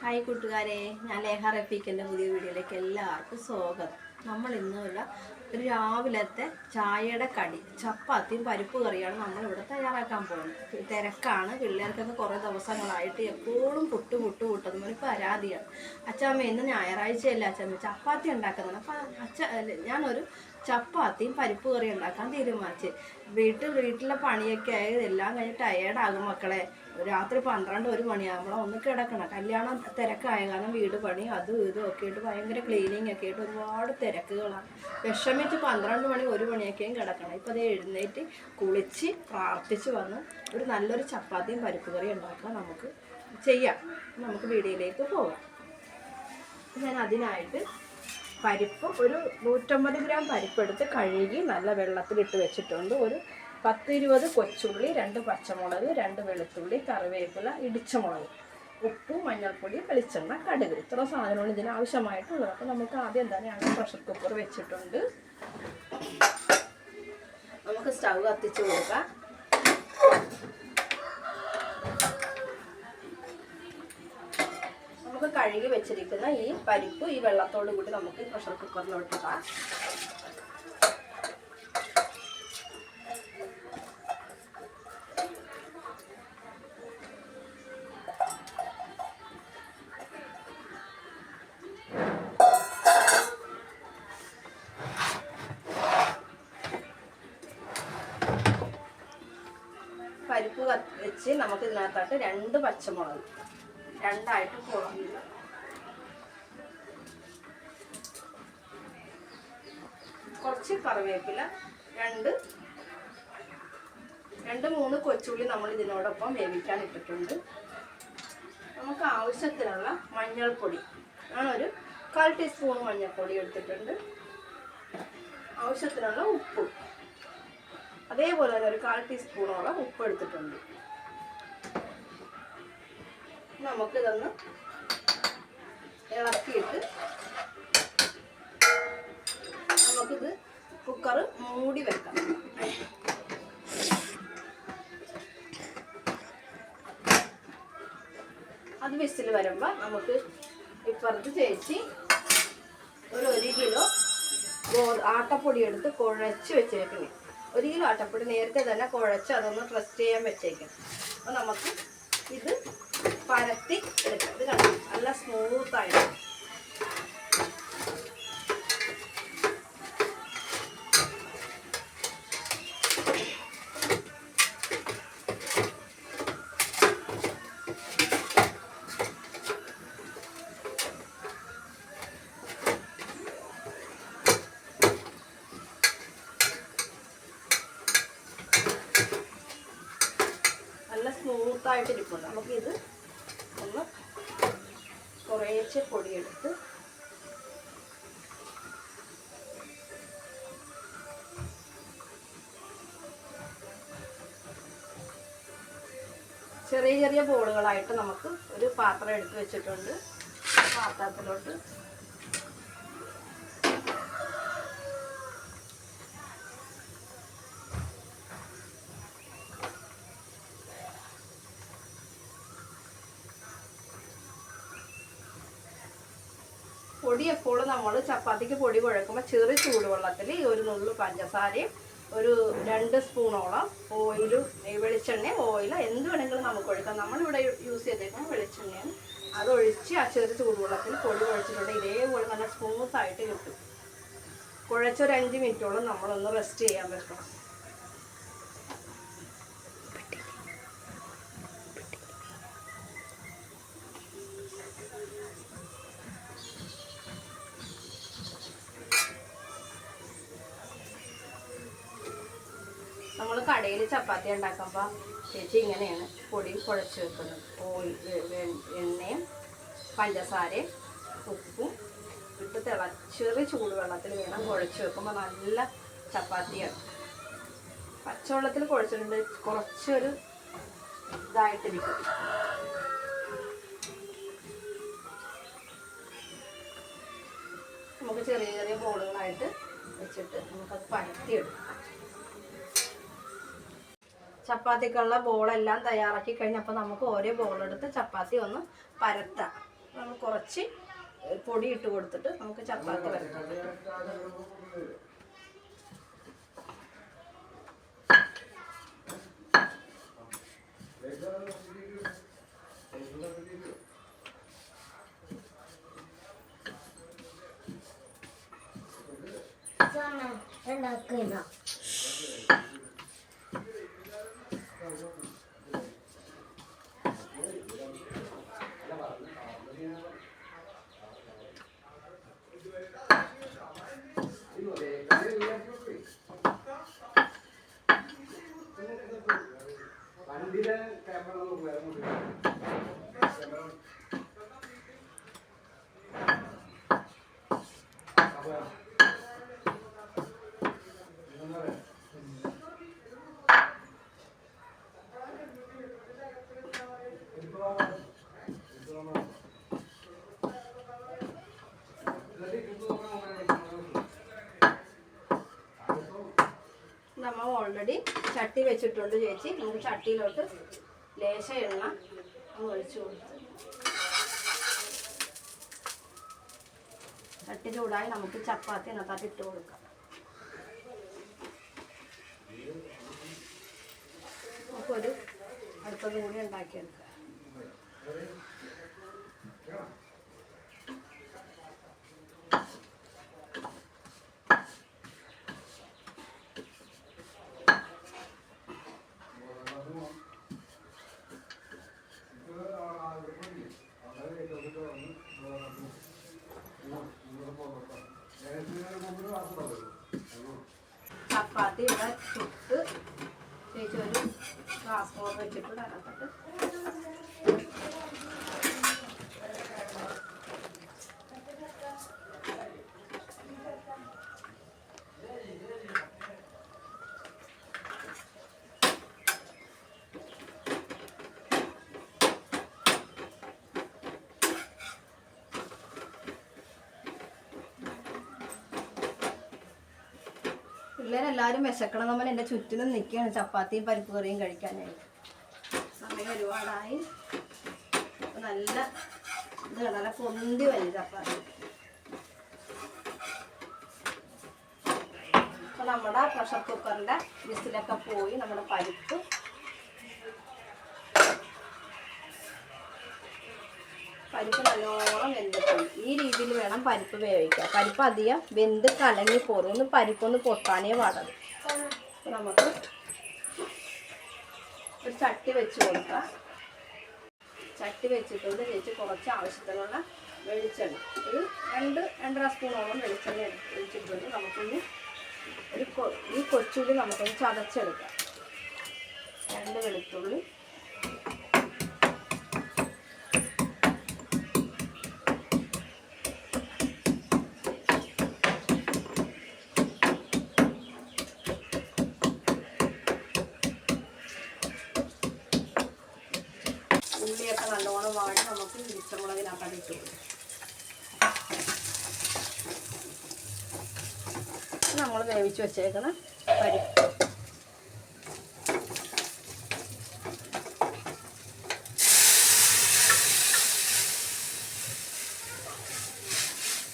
Hi കൂട്ടുകാരെ. ഞാൻ ലേഹ റഫീഖിന്റെ പുതിയ വീഡിയോയിലേക്ക് എല്ലാവർക്കും സ്വാഗതം. നമ്മൾ ഇന്നുള്ള രാവിലത്തെ ചായയുടെ കടി ചപ്പാത്തിയും പരിപ്പ് കറിയാണ് നമ്മളിവിടെ തയ്യാറാക്കാൻ പോകുന്നത്. തിരക്കാണ് പിള്ളേർക്കൊക്കെ കുറേ ദിവസങ്ങളായിട്ട് എപ്പോഴും പുട്ട് പുട്ട് പുട്ടെന്ന് ഒരു പരാതിയാണ്. അച്ചാമ്മ ഇന്ന് ഞായറാഴ്ചയല്ല അച്ഛമ്മ ചപ്പാത്തി ഉണ്ടാക്കുന്നുണ്ട് അപ്പം അച്ഛ ഞാനൊരു ചപ്പാത്തിയും പരിപ്പ് കറി ഉണ്ടാക്കാൻ തീരുമാനിച്ച്. വീട്ടിൽ വീട്ടിലെ പണിയൊക്കെ ആയത് എല്ലാം കഴിഞ്ഞ് ടയേർഡാകും മക്കളെ. രാത്രി പന്ത്രണ്ട് ഒരു മണിയാകുമ്പോൾ ഒന്ന് കിടക്കണം. കല്യാണം തിരക്കായ കാരണം വീട് പണി അതും ഇതും ഒക്കെ ആയിട്ട് ഭയങ്കര ക്ലീനിങ് ഒക്കെ ആയിട്ട് ഒരുപാട് തിരക്കുകളാണ് വിഷമിച്ച് പന്ത്രണ്ട് മണി ഒരു മണിയൊക്കെയും കിടക്കണം. ഇപ്പോൾ അത് എഴുന്നേറ്റ് കുളിച്ച് പ്രാർത്ഥിച്ച് വന്ന് ഒരു നല്ലൊരു ചപ്പാത്തിയും പരിപ്പ് കറി ഉണ്ടാക്കാൻ നമുക്ക് ചെയ്യാം. നമുക്ക് വീഡിയോയിലേക്ക് പോകാം ഞാൻ അതിനായിട്ട് പരിപ്പ് ഒരു നൂറ്റമ്പത് ഗ്രാം പരിപ്പെടുത്ത് കഴുകി നല്ല വെള്ളത്തിലിട്ട് വെച്ചിട്ടുണ്ട്. ഒരു പത്ത് ഇരുപത് കൊച്ചുള്ളി രണ്ട് പച്ചമുളക് രണ്ട് വെളുത്തുള്ളി കറിവേപ്പില ഇടിച്ച മുളക് ഉപ്പ് മഞ്ഞൾപ്പൊടി വെളിച്ചെണ്ണ കടുക്. ഇത്ര സാധനമാണ് ഇതിന് ആവശ്യമായിട്ടുള്ളത് അപ്പോൾ നമുക്ക് ആദ്യം തന്നെ അങ്ങനെ പ്രഷർ കുക്കർ വെച്ചിട്ടുണ്ട്. നമുക്ക് സ്റ്റൗ കത്തിച്ച് കൊടുക്കാം. നമുക്ക് കഴുകി വെച്ചിരിക്കുന്ന ഈ പരിപ്പ് ഈ വെള്ളത്തോട് കൂടി നമുക്ക് പ്രഷർ കുക്കറിലോട്ട് ഇടാം. പരിപ്പ് വെച്ച് നമുക്ക് ഇതിനകത്തോട്ട് രണ്ട് പച്ചമുളക് രണ്ടായിട്ട് കുളമില്ല കുറച്ച് കറിവേപ്പില രണ്ട് രണ്ട് മൂന്ന് കൊച്ചുള്ളി നമ്മൾ ഇതിനോടൊപ്പം വേവിക്കാൻ ഇട്ടിട്ടുണ്ട്. നമുക്ക് ആവശ്യത്തിനുള്ള മഞ്ഞൾപ്പൊടി. ഞാനൊരു കാൽ ടീസ്പൂൺ മഞ്ഞൾപ്പൊടി എടുത്തിട്ടുണ്ട്. ആവശ്യത്തിനുള്ള ഉപ്പ്. അതേപോലെ തന്നെ ഒരു കാൽ ടീസ്പൂണോളം ഉപ്പ് എടുത്തിട്ടുണ്ട്. നമുക്കിതൊന്ന് ഇളക്കിയിട്ട് നമുക്കിത് കുക്കർ മൂടി വെക്കാം. അത് വിസിൽ വരുമ്പോൾ നമുക്ക് ഇപ്പുറത്ത് ചേച്ചി ഒരു ഒരു കിലോ ആട്ടപ്പൊടി എടുത്ത് കുഴച്ച് വെച്ചേക്കണേ. ഒരു കിലോ ആട്ടപ്പൊടി നേരത്തെ തന്നെ കുഴച്ച് അതൊന്ന് ട്രസ്റ്റ് ചെയ്യാൻ വെച്ചേക്കണം. അപ്പോൾ നമുക്ക് ഇത് പരത്തി എടുക്കുക. ഇത് കണ്ടു? നല്ല സ്മൂത്തായിട്ട് നല്ല സ്മൂത്തായിട്ട് ഇരിപ്പുണ്ട് നമുക്കിത് ഒന്ന് കുറേശ്ശെ പൊടിയെടുത്ത് ചെറിയ ചെറിയ ബോളുകളായിട്ട് നമുക്ക് ഒരു പാത്രം എടുത്ത് വെച്ചിട്ടുണ്ട്. പാത്രത്തിലോട്ട് പൊടി എപ്പോഴും നമ്മൾ ചപ്പാത്തിക്ക് പൊടി കുഴക്കുമ്പോൾ ചെറിയ ചൂടുവെള്ളത്തിൽ ഒരു നുള്ളു പഞ്ചസാരയും ഒരു രണ്ട് സ്പൂണോളം ഓയിലും വെളിച്ചെണ്ണ ഓയിൽ എന്ത് വേണമെങ്കിലും നമുക്ക് ഒഴിക്കാം. നമ്മളിവിടെ യൂസ് ചെയ്തേക്കുന്ന വെളിച്ചെണ്ണയും അതൊഴിച്ച് ആ ചെറിയ ചൂടുവെള്ളത്തിൽ പൊടി കുഴച്ചിട്ടുണ്ട്. ഇതേപോലെ നല്ല സ്മൂത്തായിട്ട് കിട്ടും. കുഴച്ചൊരു അഞ്ച് മിനിറ്റോളം നമ്മളൊന്ന് റെസ്റ്റ് ചെയ്യാൻ വെക്കണം കടയിൽ ചപ്പാത്തി ഉണ്ടാക്കുമ്പോൾ ചേച്ചി ഇങ്ങനെയാണ് പൊടി കുഴച്ച് വെക്കുന്നത്. ഓയിൽ എണ്ണയും പഞ്ചസാരയും ഉപ്പും ഇട്ട് തിളച്ചെറി ചൂടുവെള്ളത്തിൽ വേണം കുഴച്ച് വെക്കുമ്പോൾ നല്ല ചപ്പാത്തിയാണ്. പച്ചവെള്ളത്തിൽ കുഴച്ചിട്ടുണ്ട്. കുറച്ചൊരു ഇതായിട്ടിരിക്കും. നമുക്ക് ചെറിയ ചെറിയ ബോളുകളായിട്ട് വെച്ചിട്ട് നമുക്കത് പരത്തിയെടുക്കാം. ചപ്പാത്തിക്കുള്ള ബോളെല്ലാം തയ്യാറാക്കി കഴിഞ്ഞപ്പോൾ നമുക്ക് ഓരോ ബോളെടുത്ത് ചപ്പാത്തി ഒന്ന് പരത്താം. നമ്മൾ കുറച്ച് പൊടി ഇട്ട് കൊടുത്തിട്ട് നമുക്ക് ചപ്പാത്തി പരത്താം. ഉണ്ടാക്കുന്ന നമ്മൾ ഓൾറെഡി ചട്ടി വെച്ചിട്ടുണ്ട് ചേച്ചി. നമുക്ക് ചട്ടിയിലോട്ട് ലേശ എണ്ണ ഒഴിച്ചു കൊടുത്ത് ചട്ടി ചൂടായി നമുക്ക് ചപ്പാത്തി അതിനകത്ത് ഇട്ട് കൊടുക്കാം. നമുക്കൊരു അടുത്തത് കൂടി ഉണ്ടാക്കിയെടുക്കാം. ചപ്പാത്തി ഇവിടെ ചുട്ട് ചേച്ചി ഒരു ഗ്ലാസ് ബോൾ വെച്ചിട്ട് അതിനകത്തോട്ട് പിള്ളേരെല്ലാവരും വിശക്കണം. നമ്മൾ എന്റെ ചുറ്റിനും നിൽക്കുകയാണ്. ചപ്പാത്തിയും പരിപ്പ് കറിയും കഴിക്കാനായിട്ട്. സമയം ഒരുപാടായി. അപ്പൊ നല്ല ഇത് നല്ല പൊന്തി വരും ചപ്പാത്തി. അപ്പോൾ നമ്മുടെ പ്രഷർ കുക്കറിന്റെ വിസിലൊക്കെ പോയി നമ്മുടെ പരിപ്പ് പരിപ്പ് നല്ലോണം വെന്തിട്ടുണ്ട്. ഈ രീതിയിൽ വേണം പരിപ്പ് വേവിക്കുക പരിപ്പ് അധികം വെന്ത് കലങ്ങി പോറും ഒന്ന് പരിപ്പൊന്ന് പൊട്ടാനേ പാടത് നമുക്ക് ഒരു ചട്ടി വെച്ച് കൊടുക്കാം. ചട്ടി വെച്ചിട്ടുണ്ട്. ചേച്ചി കുറച്ച് ആവശ്യത്തിനുള്ള വെളിച്ചെണ്ണ. ഒരു രണ്ട് രണ്ടര സ്പൂണോളം വെളിച്ചെണ്ണ ഒഴിച്ചിട്ടുണ്ട്. നമുക്കൊന്ന് ഒരു ഈ കൊച്ചുള്ളി നമുക്കൊന്ന് ചതച്ചെടുക്കാം. രണ്ട് വെളുത്തുള്ളി വാടി നമുക്ക് ഇടിച്ചമുളകിനകത്ത് ഇട്ട് കൊടുക്കും നമ്മൾ വേവിച്ച് വെച്ചേക്കണം പരിപ്പ്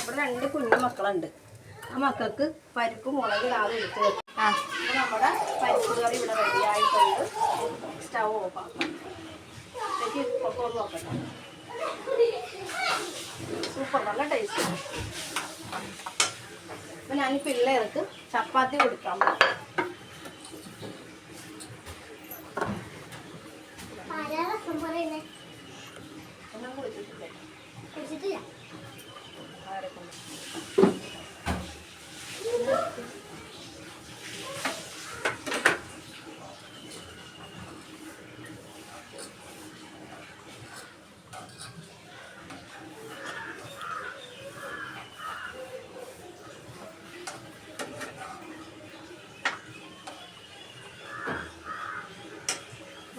ഇവിടെ രണ്ട് കുഞ്ഞു മക്കളുണ്ട്. ആ മക്കൾക്ക് പരിപ്പ് മുളക് ആദ്യം എടുത്ത് വെക്കാം. നമ്മുടെ പരിപ്പ് കറി ഇവിടെ റെഡിയായിട്ടുണ്ട് സ്റ്റവ് ഓഫ് ആക്കാം. എനിക്ക് പൊക്കോട്ട് നോക്കട്ടെ. സൂപ്പർ നല്ല ടേസ്റ്റ് അപ്പം ഞാൻ പിള്ളേർക്ക് ചപ്പാത്തി കൊടുക്കാൻ പോകും കുടിച്ചിട്ടില്ല? ആരെ കൊണ്ട്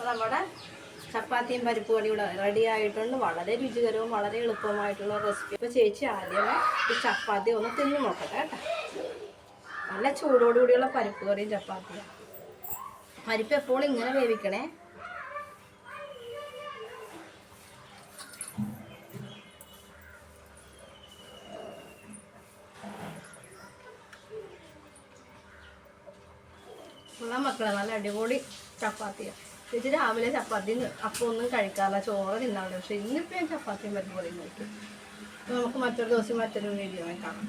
നമ്മുടെ ചപ്പാത്തിയും പരിപ്പ് പണി കൂടെ റെഡി ആയിട്ടുണ്ട്. വളരെ രുചികരവും വളരെ എളുപ്പമായിട്ടുള്ള റെസിപ്പി അപ്പോൾ ചേച്ചി ആദ്യമേ ഈ ചപ്പാത്തി ഒന്ന് തിന്നു നോക്കട്ടെ കേട്ടോ. നല്ല ചൂടോടുകൂടിയുള്ള പരിപ്പ് കറിയും ചപ്പാത്തിയും. പരിപ്പ് എപ്പോഴും ഇങ്ങനെ വേവിക്കണേ. മക്കളെ നല്ല അടിപൊളി ചപ്പാത്തിയാണ് ചേച്ചി രാവിലെ ചപ്പാത്തി അപ്പം ഒന്നും കഴിക്കാറില്ല ചോറ് തിന്നാറില്ല. പക്ഷെ ഇന്നിപ്പോൾ ഞാൻ ചപ്പാത്തിയും പരിപ്പ് കറിയും കഴിക്കും. നമുക്ക് മറ്റൊരു ദിവസം മറ്റൊരു വീഡിയോ കാണാം.